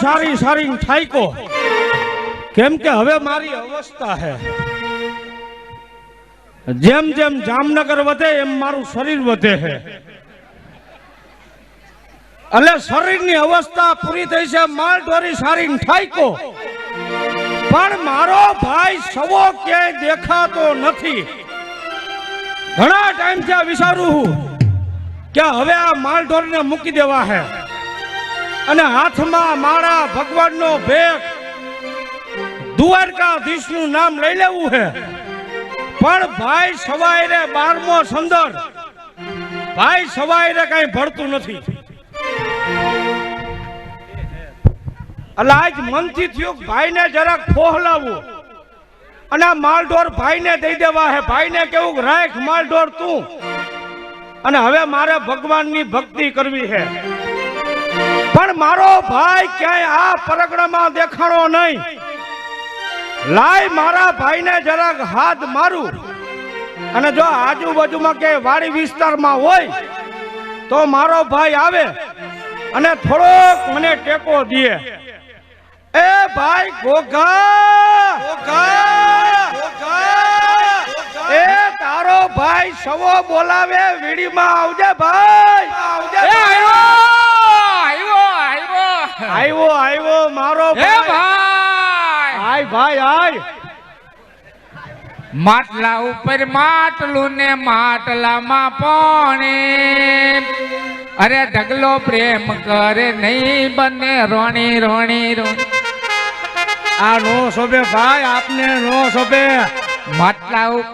સારી સારી ઠાઈકો કેમ કે હવે મારી અવસ્થા છે જેમ જેમ જામનગર વધે એમ મારું શરીર વધે છે એટલે શરીરની અવસ્થા પૂરી થઈ છે માલ ઢોરી સારી ઠાઈકો પણ મારો ભાઈ સવો ક્યાંય દેખાતો નથી. ઘણા ટાઈમથી આ વિચારું હું કે હવે આ માલઢોરને મૂકી દેવા છે અને હાથમાં મારા ભગવાનનો ભેખ દ્વારકાધીશનું નામ લઈ લેવું છે પણ ભાઈ સવારે બારમો સંદર, ભાઈ સવારે કઈ ભળતું નથી. એટલે આજ મનથી થયું ભાઈને જરાક ફોહલાવું અને આ માલઢોર ભાઈને દઈ દેવા હે. ભાઈને કેવું રાખ માલઢોર તું. અને હવે મારે ભગવાનની ભક્તિ કરવી છે પણ મારો ભાઈ ક્યાંય આ પરગડામાં દેખાણો નહીં. લાય મારા ભાઈને જરાક હાથ મારું. અને જો આજુબાજુમાં કે વાડી વિસ્તારમાં હોય, તો મારો ભાઈ આવે અને થોડોક મને ટેકો દે. એ ભાઈ ગોગા! ગોગા એ તારો ભાઈ સવો બોલાવે, વીડીમાં આવજે ભાઈ. આવજે આવ્યો આવ્યો મારો એ ભાઈ. આય ભાઈ આય. માટલા ઉપર માટલું ને માટલામાં પાણી. અરે ઢગલો પ્રેમ કરે નહીં બને રોણી રોણી રોણી. આ નો શોભે ભાઈ આપને નો શોભે. માટલા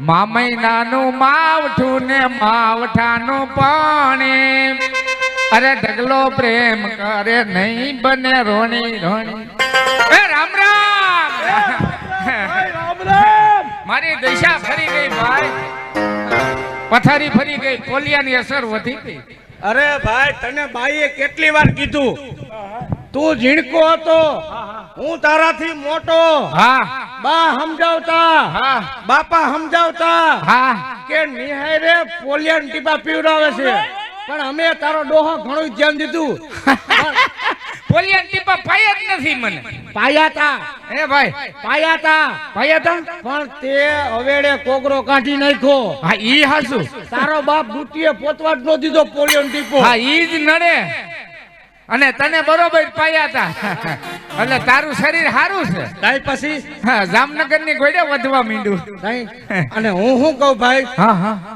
મામૈનાનું માવઠું ને માવઠાનું પાણી. અરે ઢગલો પ્રેમ કરે નહીં બને રોણી રોણી. એ રામ રામ! મારી દિશા ફરી ગઈ ભાઈ. પથારી ફરી ગઈ કોલિયાની અસર વધી ગઈ. અરે ભાઈ તને બાઈએ કેટલી વાર કીધું? તું ઝીણકો હતો. હું તારાથી મોટો. હા. બા સમજાવતા. હા. બાપા સમજાવતા હા. કે નિહારે પોલિયન ટીપા પીવડાવે છે. પણ અમે તારો ડોહો ઘણું ધ્યાન દીધું. બોલી ટીપા પાયા જ નથી મને. પાયા તા એ ભાઈ. પાયા તા પાયા તા પણ તે અવેડે કોગરો કાઢી નાખ્યો. હા ઈ હાસુ તારો બાપ બુટીએ પોતવા જ નો દીધો પોલિયન ટીપો. હા ઈ જ નડે. અને તને બરોબર પાયા હતા એટલે તારું શરીર સારું છે. તાઈ પછી? જામનગરની ગોડે વધવા માંડ્યું. અને હું શું કહું ભાઈ?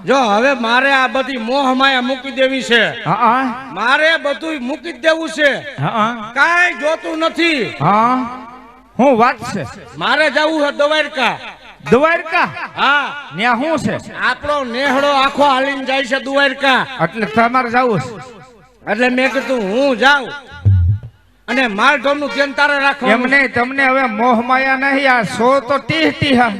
જો હવે મારે આ બધી મોહ માયા મૂકી દેવી છે. મારે બધું મૂકી દેવું છે. કાંઈ જોતું નથી. હા. હું વાત છે? મારે જવું છે દ્વારકા. દ્વારકા? હા. ત્યાં શું છે? આપણો નેહડો આખો હાલીને જાય છે દ્વારકા. એટલે તમારે જવું છે? એટલે મેં કીધું હું જાઉં. અને માલ ઢોરનું ધ્યાન તારે રાખો એમને તમને હવે મોહ માયા નહીં આ સો તો ટીહ ટીહા.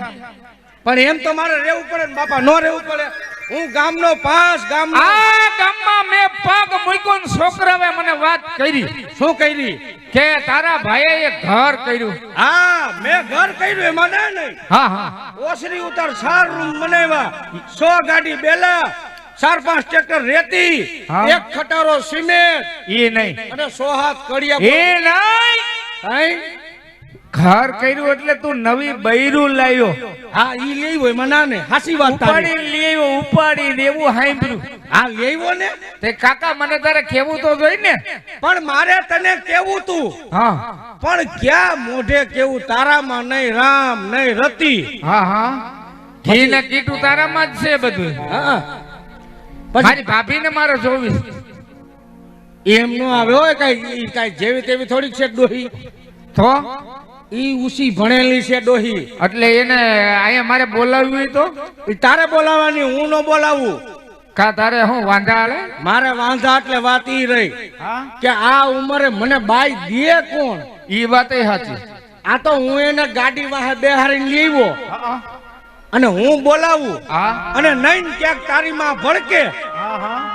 પણ એમ તો મારે રહેવું પડે ને બાપા નો રહેવું પડે. હું ગામનો પાસ ગામ આ ગામમાં મેં પગ મૂક્યો ને છોકરાએ મને વાત કરી. શું કરી? કે તારા ભાઈએ એક ઘર કર્યું. હા મેં ઘર કર્યું એમાં મને નહીં. હા હા. ઓસરી ઉતાર ચાર રૂમ બનાવ્યા. સો ગાડી બેલા ચાર પાંચ ટ્રેક્ટર રેતી એક ખટારો સિમેન્ટ એ નહીં. અને સો હાથ કડિયા એ નહીં. કઈ? ઘર કર્યું એટલે તું નવી બૈરું લાવ્યો હા ઈ લેવો એમાં ના ને હાસી વાત ઉપાડી લેવો ઉપાડી દેવું સાંભળ્યું. હા લેવો ને? તે કાકા મને તારે કેવું તો જોઈ ને. પણ મારે તને કેવું તું. હા. પણ ક્યાં મોઢે કેવું તારામાં નહીં રામ નહીં રતી. હા હા. કીટું તારામાં જ છે બધું. હા. મારી ભાભીને મારે જોવી. એમ નો આવે. હોય કઈ કઈ જેવી તેવી થોડીક છે ડોહી. તો? ઈ ઉસી ભણેલી છે ડોહી. એટલે એને અહીંયા મારે બોલાવવી તો? તારે બોલાવાની હું નો બોલાવું. કા તારે હું વાંધા હાલે? મારે વાંધા એટલે વાત ઈ રહી. કે આ ઉંમરે મને બાઈ દે કોણ? ઈ વાત સાચી. આ તો હું એને ગાડી વાહે બેહારીને લેવો અને હું બોલાવું. હા. અને નહીં ક્યાંક તારી માં ભડકે.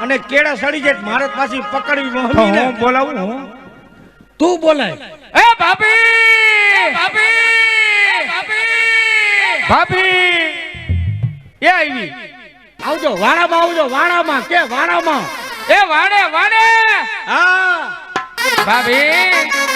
અને કેળા સડી જાય મારે પાછી પકડવી હું બોલાવું હું? તું બોલાય. એ ભાભી! ભાભી! ભાભી! ભાભી! એ આવી. આવજો વાડામાં આવજો વાડામાં. કે વાડામાં? એ વાડે વાડે! હા. ભાભી!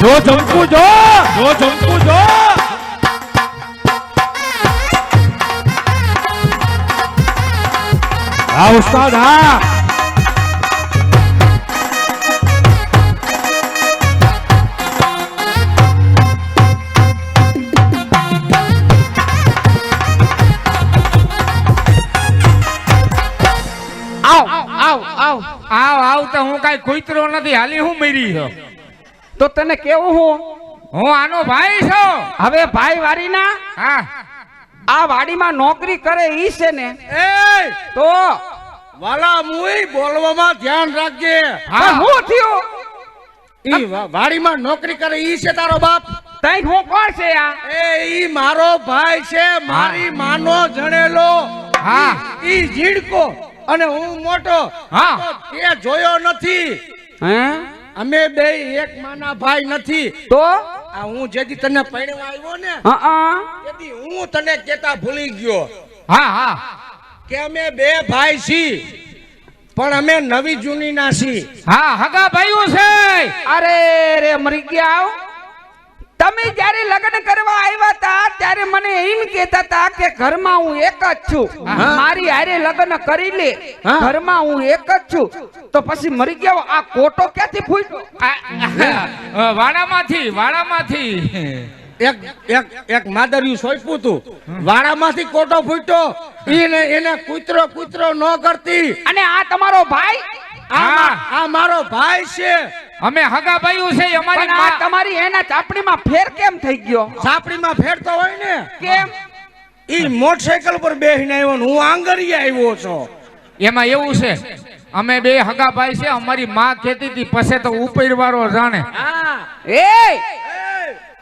જો જંપુ જો! જો જંપુ જો! હા, ઉસ્તાદ, હા. આવ આવ આવ. આવ આવ, તો હું કઈ કુતરો નથી. હાલી હું મરી તો તને કેવું હું? હું આનો ભાઈ છું. હવે ભાઈ વાડીના હા. આ વાડીમાં નોકરી કરે ઈ છે ને? એ તો? વાલા મુઈ બોલવામાં ધ્યાન રાખજે. હા. હું થયું? ઈ વાડીમાં નોકરી કરે ઈ છે તારો બાપ? તઈ હું કોણ છે આ? એ ઈ મારો ભાઈ છે મારી માનો જણેલો. હા. ઈ જીડકો અને હું મોટો. હા. એ તે જોયો નથી. હે? અમે બે એક માના ભાઈ નથી. તો? આ હું જેથી તને પરણવા આવ્યો ને હા તેથી હું તને કેતા ભૂલી ગયો. હા હા. કે અમે બે ભાઈ છી પણ અમે નવી જૂની ના છી. હા હગા ભાઈઓ છે. અરે રે મરી ગયા તમે જ્યારે લગ્ન કરવા આવ્યા હતા ત્યારે મને એમ કહેતા હતા કે ઘરમાં હું એક જ છું. હા. મારી હારે લગ્ન કરી લે. ઘરમાં હું એક જ છું. તો પછી મરી ગયો આ કોટો ક્યાંથી ફૂટ્યો? વાડામાંથી વાડામાંથી. એક એક એક માદરિયું સોંપ્યું તું વાડામાંથી કોટો ફૂટ્યો. એને એને કૂતરો કૂતરો ન કરતી. અને આ તમારો ભાઈ? આ હા. મારો ભાઈ છે. અમે હગા ભાઈઓ છે અમારી તમારી એના ચાપડીમાં ફેર કેમ થઈ ગયો? સાપડીમાં ફેરતો હોય ને. કેમ? ઈ મોટરસાયકલ પર બેસીને આવ્યો ને હું આંગળીએ આવ્યો છો. એમાં એવું છે અમે બે હગા ભાઈ છે અમારી માં કહેતી હતી પછી તો ઉપર વાળો જાણે. એ એ,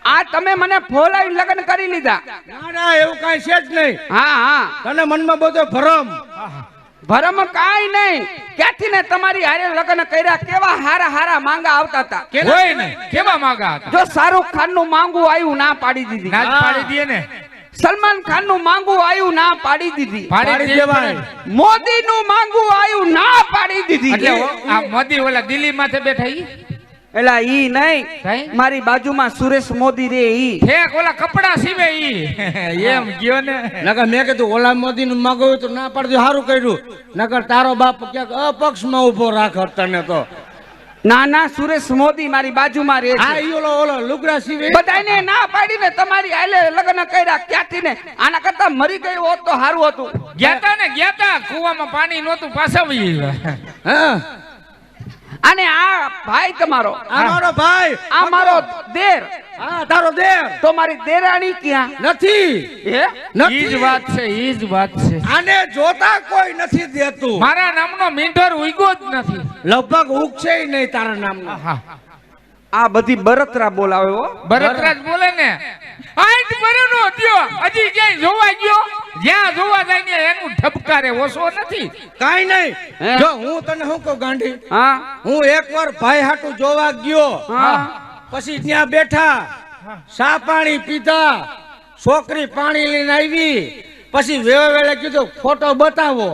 આ તમે મને ફોલાવી લગ્ન કરી લીધા. ના ના એવું કાઈ છે જ નહીં. હા હા. તને મનમાં બધો ભરમ. ભરમ કાઈ નહીં. ક્યાંથી ને તમારી હારે લગ્ન કર્યા કેવા હારા હારા માંગા આવતા હતા? કોઈ નહીં. કેવા માંગા હતા? જો શાહરુખ ખાનનું માંગુ આવ્યું ના પાડી દીધી. ના પાડી દીએ ને સલમાન ખાનનું માંગુ આવ્યું ના પાડી દીધી. પાડી દેવાય. મોદી નું માંગુ આવ્યું ના પાડી દીધી. એટલે આ મોદી ઓલા દિલ્હી માથે બેઠા ઈ? એલા ઈ નહીં. મારી બાજુમાં સુરેશ મોદી રે ઈ. ઠેક ઓલા કપડા સીવે ઈ. એમ ગયો ને. નકર મેં કીધું ઓલા મોદી નું મગાવ્યું તો ના પાડજો સારું કર્યું. નકર તારો બાપ ક્યાંક અપક્ષમાં ઊભો રાખ તને તો. ના ના સુરેશ મોદી મારી બાજુમાં રે આ છે. ઈ ઓલો ઓલો લુગડા સીવે બધાને ના પાડીને તમારી આલે લગ્ન કર્યા ક્યાંથી ને? આના કરતા મરી ગયો હોત તો સારું હતું. ગયાતા ને ગયાતા કુવામાં પાણી નહોતું પાછા હા. અને આ ભાઈ તમારો. અમારો ભાઈ. આ મારો દેર. હા તારો દેર. તો મારી દેરાણી ક્યાં? નથી. હે? ઈ જ વાત છે ઈ જ વાત છે. આને જોતા કોઈ નથી દેતું. મારા નામનો મીંઢર ઉગ્યો જ નથી. લગભગ ઉગશે નહીં તારા નામનો. હા. આ બધી બરતરા બોલાવે હો. ભરતરાજ બોલે ને. આઠ બરનો થયો. હજી ક્યાંય જોવા ગયો? જ્યાં જોવા જાય ને એનું ઠપકારે ઓછો નથી. કાઈ નહીં. જો હું તને શું કહું ગાંધી? હા? હું એકવાર ભાઈ હાટુ જોવા ગયો. હા. પછી ત્યાં બેઠા. સા પાણી પીધા? છોકરી પાણી લઈને આવી. પછી વેવે વેળે કીધું ફોટો બતાવો.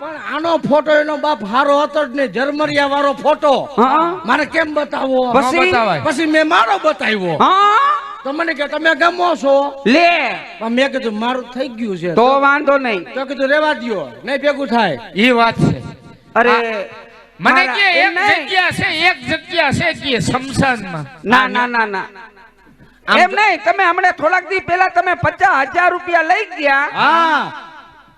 પણ આનો ફોટો એનો બાપ હારો હતો જ ને જર્મરિયા વાળો ફોટો મારે કેમ બતાવો પછી? પછી મેં મારો બતાવ્યો. હા. તો મને કે તમે ગમો છો? લે. પણ મેં કીધું મારું થઈ ગયું છે. તો વાંધો નહીં. તો કીધું રેવા દ્યો નહીં ભેગું થાય. એ વાત છે. અરે મને કે એમ એક નહીં. જગ્યા છે એક જગ્યા છે કે શમશાનમાં. ના ના ના ના. આમ એમ નહીં તમે હમણાં થોડાક દી પહેલા તમે પચાસ હજાર રૂપિયા લઈ ગયા હા.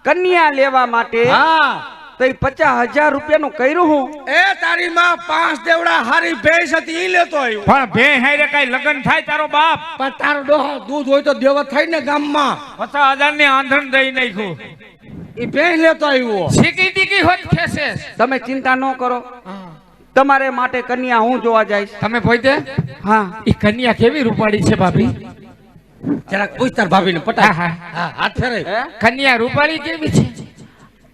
કન્યા લેવા માટે. હા. તો એ પચાસ હજાર રૂપિયાનું કર્યું હું. એ તારી માં પાંચ દેવડા હારી ભેંસ હતી ઈ લેતો આવ્યો. પણ બે હારે કઈ લગ્ન થાય તારો બાપ? પણ તારો ડોહો દૂધ હોય તો દેવ થાય ને ગામમાં. પચાસ હજારની આંધણ દઈ નાખ્યું. ઈ ભેંસ લેતો આવ્યો. સીકી ટીકી હોત ખેસે તમે ચિંતા ન કરો. તમારે માટે કન્યા હું જોવા જઈશ? તમે પોતે હા. ઈ કન્યા કેવી રૂપાળી છે ભાભી? જરાક પૂછ તાર ભાભીને પટા પટાય. હા. હા હાથ ફેરે કન્યા રૂપાળી કેવી છે?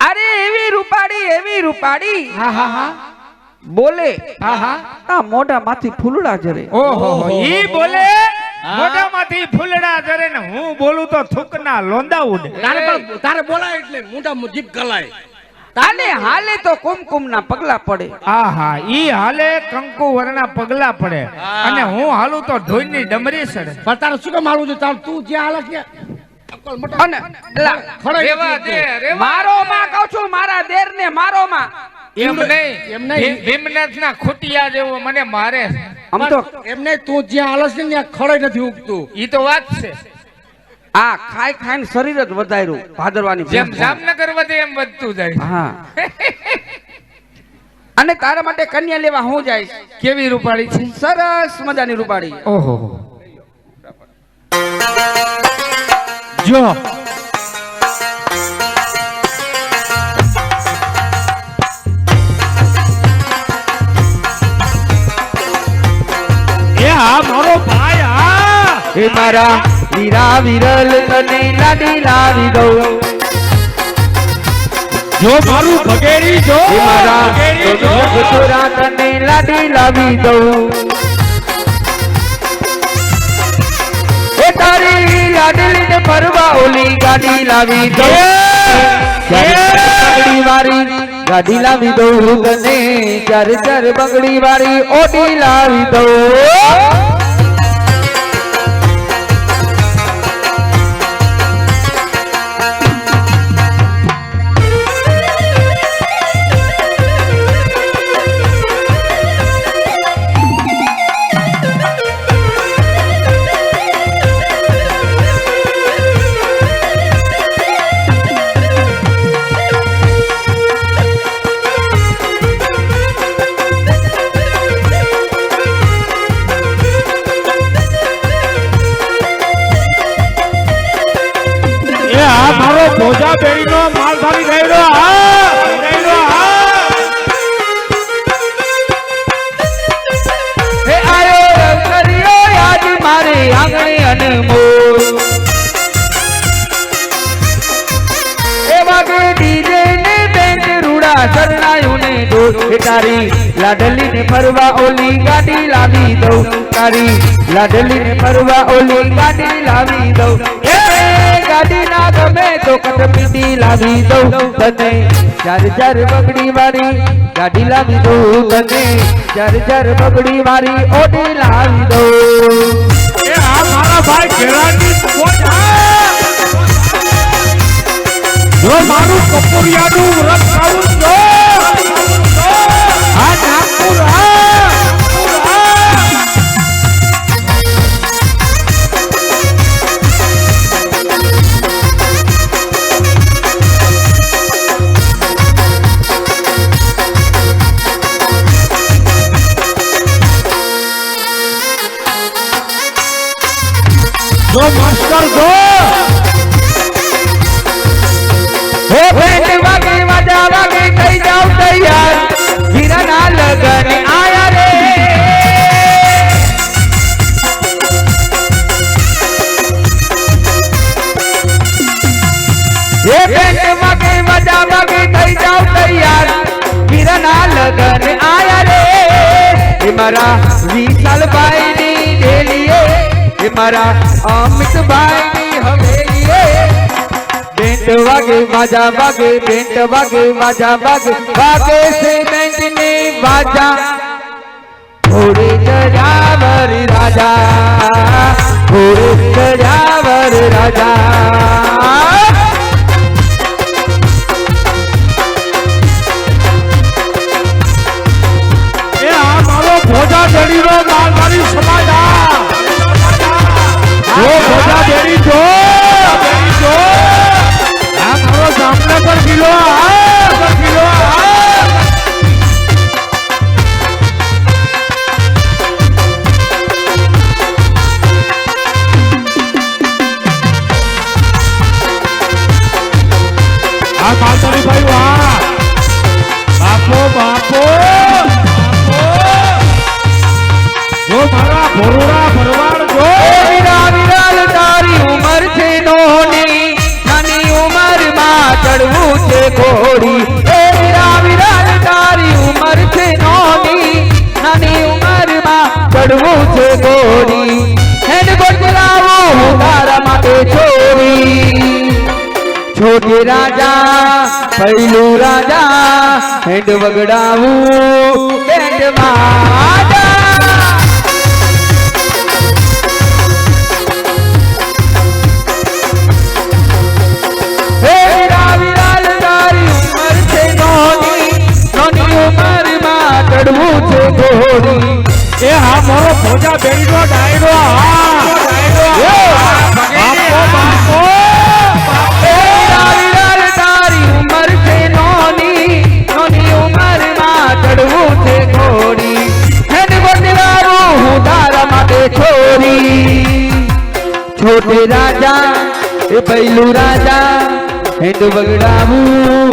અરે એવી રૂપાડી એવી રૂપાડી હા હા હા. બોલે. હા હા. આ મોઢામાંથી ફૂલડા જરે. ઓહો ઈ બોલે. હા. મોઢામાંથી ફૂલડા જરે ને હું બોલું તો થૂકના લોંદા ઉડે. તારે તારે બોલાય એટલે મોઢા જીભ ગલાય. અને હાલે તો કુમકુમ ના પગલા પડે. આહા ઈ હાલે કંકુ વરના પગલા પડે. અને હું હાલું તો ઢોઈની ડમરી સડે. પણ તારે શું કામ હાલું છે? તાર તું જ્યાં હાલે ત્યાં અને રેવા દે મારો માં કહું છું મારા દેર ને મારો માં એમ એમ નહીં નહીં. ભીમનાથ ના ખૂટિયા જેવો મને મારે. આમ તો એમને તું જ્યાં આલસ ને ત્યાં ખડાઈ નથી ઉગતું. ઈ તો વાત છે. આ ખાઈ ખાઈને શરીર જ વધાર્યું ભાદરવાની જેમ જામનગર વધે એમ વધતું જાય. હા. અને તારા માટે કન્યા લેવા હું જાય કેવી રૂપાળી છે? સરસ મજાની રૂપાળી. ઓહો. જો એ મારો વીરા વિરલ તને લાડી લાવી દઉં. જો મારું ભગેરી જો મારા ભગેરી જો. તને લાડી લાવી દઉં. તારી લઈને ફરવા ઓલી ગાડી લાવી દો બગડી વાળી ગાડી લાવી દઉં તને? ચાર ચાર બગડી વાળી ઓડી લાવી દઉં. તારી લાડલી ને ફરવા ઓલી ગાડી લાવી દઉં. ગાડી ના ગમે તો કટપીટી લાવી દઉં. તને ચાર ચાર બગડી વાળી ગાડી લાવી દઉં. તને ચાર ચાર બગડી વાળી ઓડી લાવી દઉં. આ મારા ભાઈ ઘેરાની મારું કપૂરિયાનું વ્રત તૈયાર વીરાના લગન આયા રે હે બેન્ડ વાગે વાજા વાગે થઈ જાવ તૈયાર વીરાના લગન આયા રે એ મારા વિશાલભાઈ ની ડેલીએ એ મારા અમિતભાઈ ની હવેલીએ બેન્ટ વાગે વાજા વાગે બેન્ટ વાગે વાજા વાગે વાગે છે બેન્ટની વાજા. ઘોડે ચડાવર રાજા. ઘોડે ચડાવર રાજા. ભોજા સમાજ આ જો ભોજા બેડી જો. બેડી જો. આ મારો જામનગર ગીલો આ. ચડવું વગડાવું ઘોડી. એ ભોજા બેડીનો ડાયરો હા બાપો બાપો. છોટે રાજા એ પહેલું રાજા હેડ બગડાવું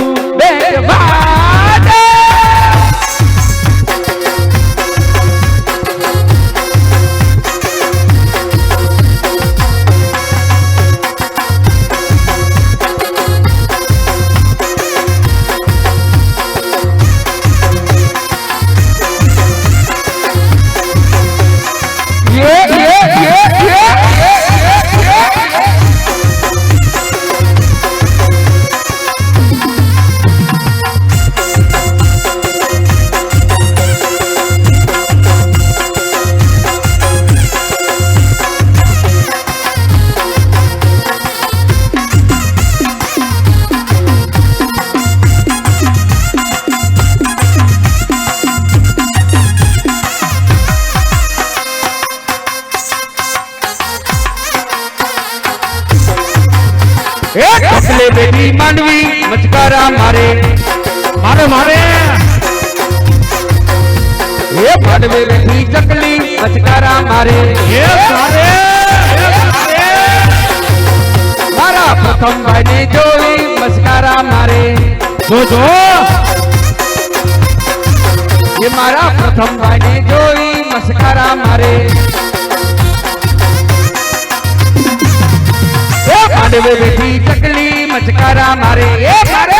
એ માંડવે બેઠી ચકલી મચકારા મારે એ મારે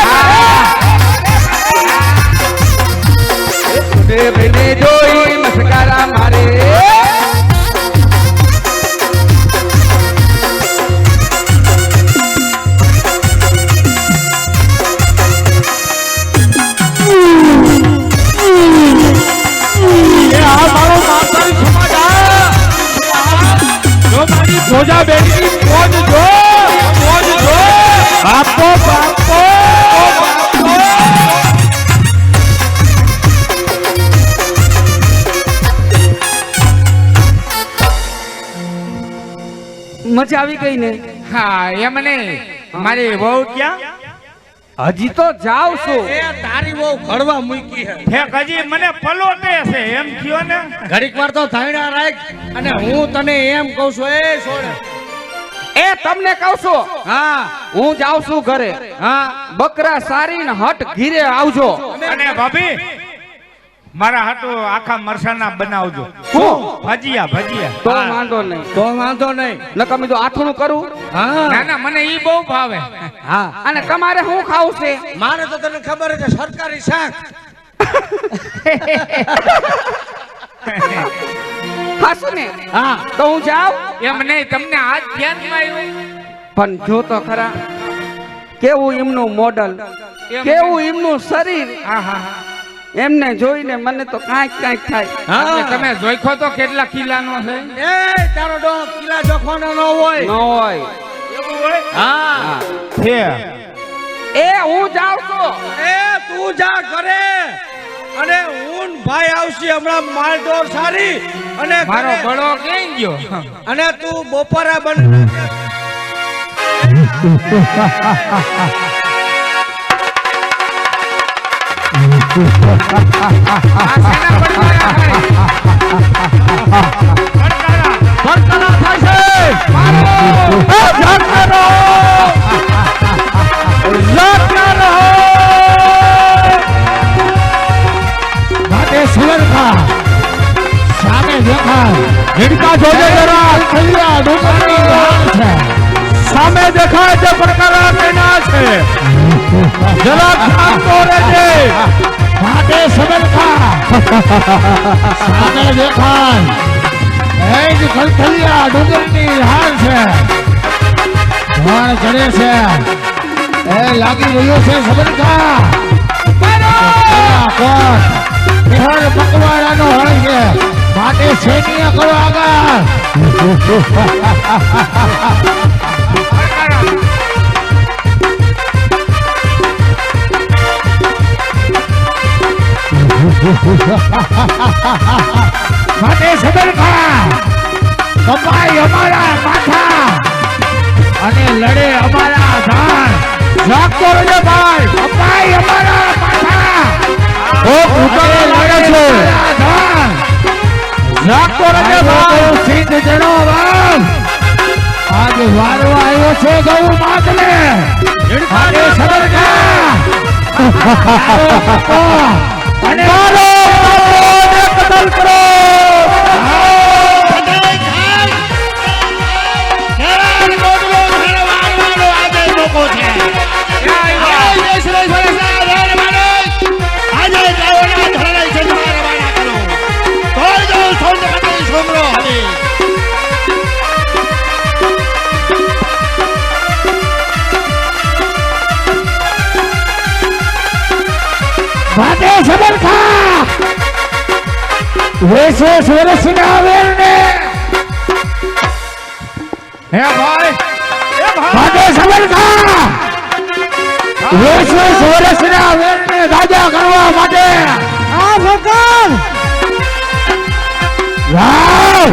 એ ભાઈને જોઈ મસ્કારા મારે એ આ મારો બાપો બાપો મજા આવી ગઈ ને? હા એમ નહીં મારી બહુ ક્યાં? હજી તો જાવ છું. તારી બહુ ઘડવા મૂકી ફેક હજી મને પલોટે છે એમ કયો ને? ઘડીક વાર તો ધાણા રાખ અને હું તને એમ કહું છું એ છોડ. એ તમને કહું છું. હા. હું જાઉં છું ઘરે. હા. બકરા સારીને હટ ઘીરે આવજો. અને ભાભી મારા હાટો આખા મરસાના બનાવજો. હું? ભજીયા ભજીયા. તો વાંધો નહીં. તો વાંધો નહીં. નકર મેં તો આથણું કરું. ના હા. ના મને ઈ બહુ ભાવે. હા. અને તમારે શું ખાવું છે? મારે તો તને ખબર છે સરકારી શાક. ખાશું ને? હા. તો હું જાઉં? એમ નહીં તમને આજ ધ્યાનમાં આવ્યું? પણ જો તો ખરા કેવું એમનું મોડલ કેવું એમનું શરીર? હા હા એમને જોઈને મને તો કાંઈક કાંઈક થાય. હા. તમે જોખો તો કેટલા કિલ્લાનો છે? એ તારો ડો કિલ્લા જોખવાનો ન હોય. ન હોય. એવું હોય? હા. હા. છે એ હું જાઉં તો એ તું જા ઘરે. અને હું ભાઈ આવશે હમણાં માલઢોર સારી. અને મારો બળો ક્યાં ગયો અને તું બપોરા બન શેના હિડકા જોજે જરા કલ્યા ડુંગરની લાલ છે સામે દેખાય છે પ્રકારના મેના છે. જરા ધ્યાન તો રહેજે. માટે સુરખા સામે દેખાય. એજ ખલખલિયા ડુંગરની હાલ છે. ચડે છે. એ લાગી રહ્યો છે સબરકા આ કોણ હર મકવાડાનો હળ છે. માટે સૈન્ય કરો આગળ? માટે સબરકા કપાઈ અમારા માથા અને લડે અમારા ધાન જાગતો રહેજો ભાઈ. કપાઈ અમારા માથા ઓ ઉતરે લડે છે ધાન જાગતો રહેજો ભાઈ. સિંધ જણો આજ વારો આવ્યો છે ગૌ માતને. માટે સબરકા વેસે સુરસના વેરને. હે ભાઈ એ ભાઈ. માટે સબરખા વેસે સુરસના વેરને રાજા કરવા માટે. આ ભગવાન. વાવ.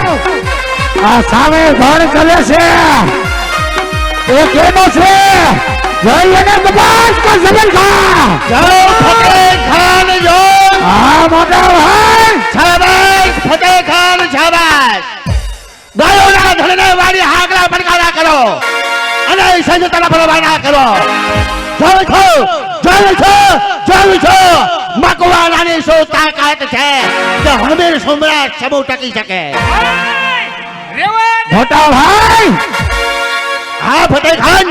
આ સામે ધણ કરે છે. એ કેનો છે? જય અને બબાસ કા સબરખા આ મોટા ધણને વાળી હાકલા પડકારા કરો. અને સંજતાના તરફ રવાના કરો. જય છો જય છો જય છો. મકવાનાની શું તાકાત છે? કે હમીર સુમરા સમૂહ ટકી શકે. મોટા ભાઈ હા ફતેહ ખાન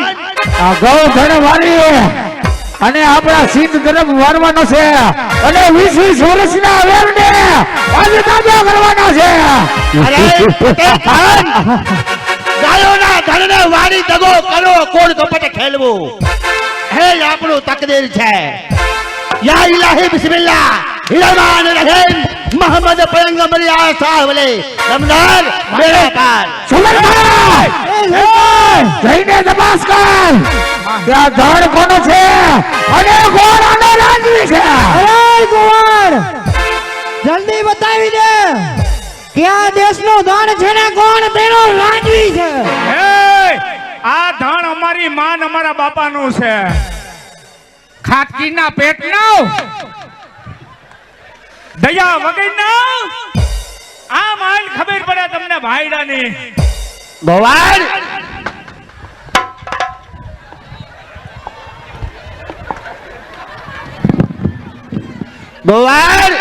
આ ગૌ ધણ અને આપણા સિંધ તરફ વારવાનો છે. અને વીસ વીસ વર્ષના વેરને આજે તાજા કરવાના છે. ગાયોના ધણને વાળી દગો કરો, કોણ કપટ ખેલવું? હે આપણું તકદીર છે. યા ઇલાહી બિસ્મિલ્લાહ રહેમાન રહીમ મોહમ્મદ પયંગબર યા સાહવલે રમદાન મેરા પાર સુમરભાઈ જઈને તપાસ કર ત્યાં ધણ કોનો છે અને કોણ આનો રાજવી છે કુંવર જલ્દી બતાવી દે કે આ દેશનો ધણ છે ને કોણ તેનો રાજવી છે એ, આ ધણ અમારી માન અમારા બાપાનું છે ખાટકીના પેટનો. દયા વગરનો. આ માલ ખબર પડે તમને ભાઈડાની. ભગવાન! ભગવાન!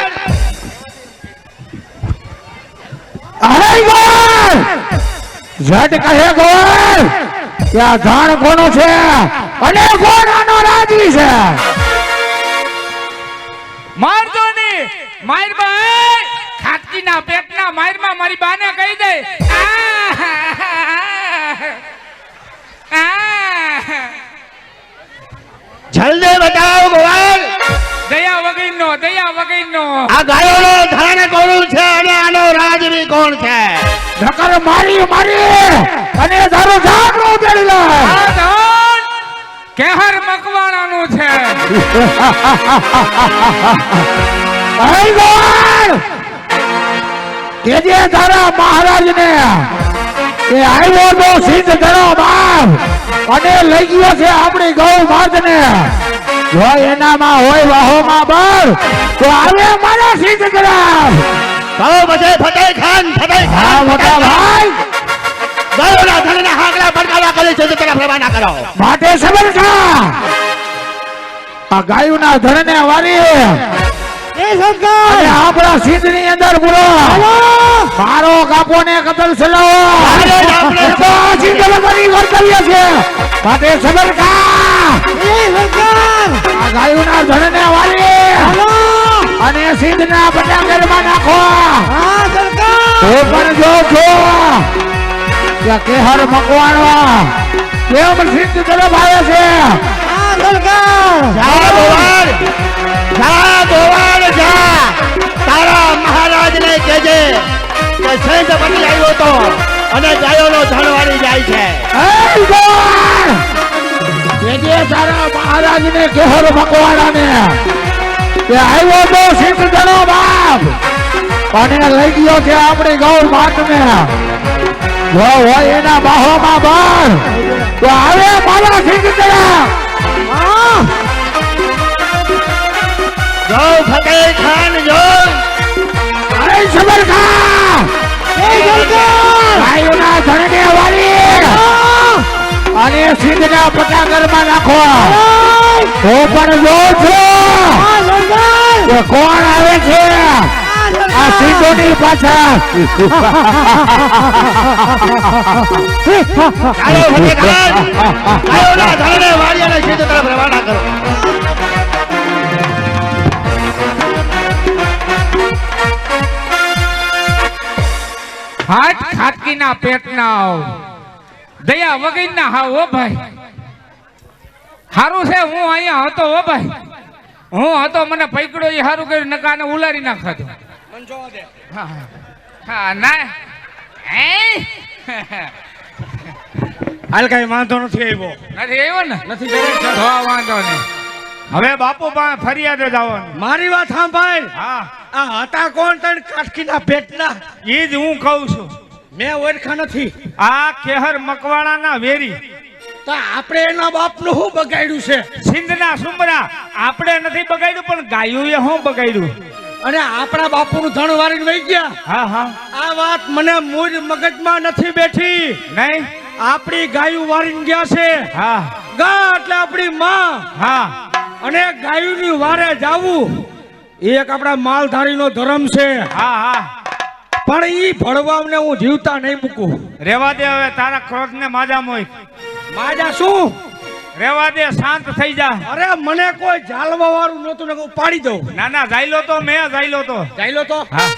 અરે ગોળ! જટ કહે ગોળ! ત્યાં ધણ કોનું છે? અને કોણ આનો રાજવી છે. મારજો ની માર ભાઈ. ખાટકીના પેટના મારમાં મારી બાને કહી દે! જલ્દી બતાવો ભગવાન દયા વગરનો દયા વગરનો. આ ગાયોનો ધન કોણ છે અને આનો રાજવી કોણ છે? ઢકર મારી મારી. અને તારો જાગરો ઉતરી લે. આ ધન કેહર મકવાણાનું છે. ગોળ! કે જે તારા મહારાજને એ આવ્યો તો સિદ્ધ ધરો બાપ અને લઈ ગયો છે આપણી ગૌ માતને જો એનામાં હોય વાહોમાં બળ તો આવે મારા સિદ્ધ ગ્રામ કહો પછી ફતેહ ખાન ફતેહ ખાન મોટા ભાઈ. ગાયોના ધનને હાકલા પડકારા કરે છે તે તરફ રવાના કરો. માટે સબર ખા. આ ગાયુના ધરને વારી એ સરકાર અને આપણા સિંધની અંદર બોલો મારો કાપો ને કતલ સલાવો. આપણે- વગરની કર્તવ્ય છે. માટે સબર ખા. એ સરકાર આ ગાયુના ધરને વારી અને સિંધ ના પટાકરમાં નાખો. હા સરકાર તો પણ જો જો. કે કેહર મકવાણવા. કેમ સિદ્ધ તરફ આવે છે? જા ગોવાળ જા ગોવાળ જા તારા મહારાજને કેજે કે સેજ બની આવ્યો તો અને ગાયોનો ધણવાડી જાય છે. કેજે તારા મહારાજને કેહર મકવાણાને કે આવ્યો તો સિદ્ધ તરફ બાપ અને લઈ ગયો છે આપણી ગૌ માતને. જો હોય એના બાહોમાં બાર તો આવે મારા સિદ્ધ જણા જો ફતેહ ખાન જો અરે સરકાર ગાયોના ધણને વાળી અને સિંધના પટાગરમાં નાખો. હું. પણ જોઉં છું કોણ આવે છે? આ સિંધોની પાછળ ચાલો ફતેહ ખાન ગાયોના ધણને વાળી તરફ રવાના કરો. હાથ ખાટકીના પેટના આવ. દયા વગરના હા ઓ ભાઈ. હારું છે હું અહીંયા હતો ઓ ભાઈ. હું હતો મને પૈકડો એ હારું કર્યું નકાને ઉલારી નાખાતો. હા હા. હા ના. હાલ કઈ વાંધો નથી આવ્યો. નથી આવ્યો ને? નથી દરેક જણ. તો વાંધો નહીં. હવે બાપુ ફરિયાદ ફરિયાદે જવાનું. મારી વાત સાંભળ. હા. આ હતા કોણ તણ કાટકીના પેટના એ જ હું કહું છું. મેં ઓળખા નથી. આ કેહર મકવાણાના વેરી. તો આપણે એના બાપનું શું બગાડ્યું છે? સિંધના સુમરા. આપણે નથી બગાડ્યું પણ ગાયું એ શું બગાડ્યું? અને આપણા બાપુનું ધણ વારીને વહી ગયા. હા હા. આ વાત મને મૂળ મગજમાં નથી બેઠી. નહીં. આપણી ગાયું વારીને ગયા છે. હા. ગા એટલે આપણી માં. હા. અને ગાયુની વારે જાવું એ એક આપણા માલધારીનો ધર્મ છે. હા હા. પણ ઈ ભળવાને હું જીવતા નહીં મૂકું. રેવા દે હવે તારા ક્રોધને માજા મોય. માજા શું? રેવા દે શાંત થઈ જા. અરે મને કોઈ જાલવા વાળું નતું ને ઉપાડી પાડી દઉં. ના ના જાયલો તો મેં જાયલો તો. જાયલો તો? હા.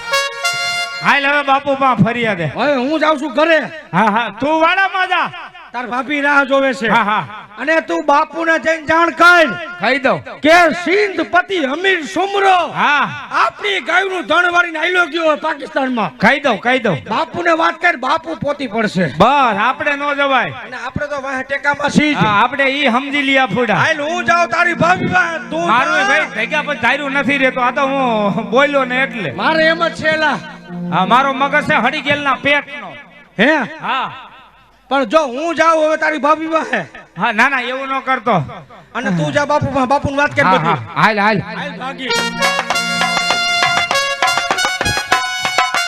હાલ હવે બાપુ પા ફરિયાદે હવે હું જાઉં છું ઘરે. હા હા. તું વાડામાં જા. તાર ભાભી રાહ જોવે છે. અને તું બાપુને જઈને જાણ કર કહી દઉં. કે સિંધ પતિ અમીર સુમરો હા. આપણી ગાયનું ધણ વાળીને આયલો ગયો પાકિસ્તાનમાં. કહી દઉં કહી દઉં. બાપુને વાત કર બાપુ પોતી પડશે. બસ આપણે નો જવાય. અને આપણે તો વાહ ટેકામાં સી જ. આપણે ઈ સમજી લીયા ફૂડા. હાલ હું જાઉં તારી ભાભી પાસે, તું મારું. ભાઈ ભેગા પર ધાર્યું નથી રહેતો. આ તો હું બોલ્યો ને એટલે. મારે એમ જ છેલા હા મારો મગજ છે હડી ગયેલના પેટનો. હે? હા. પણ જો હું જાઉં હવે તારી ભાભી પાસે. હા ના ના એવું ન કરતો. અને તું જા બાપુ બાપુ વાત કરી હાલ હાલ. હાલ ભાગી.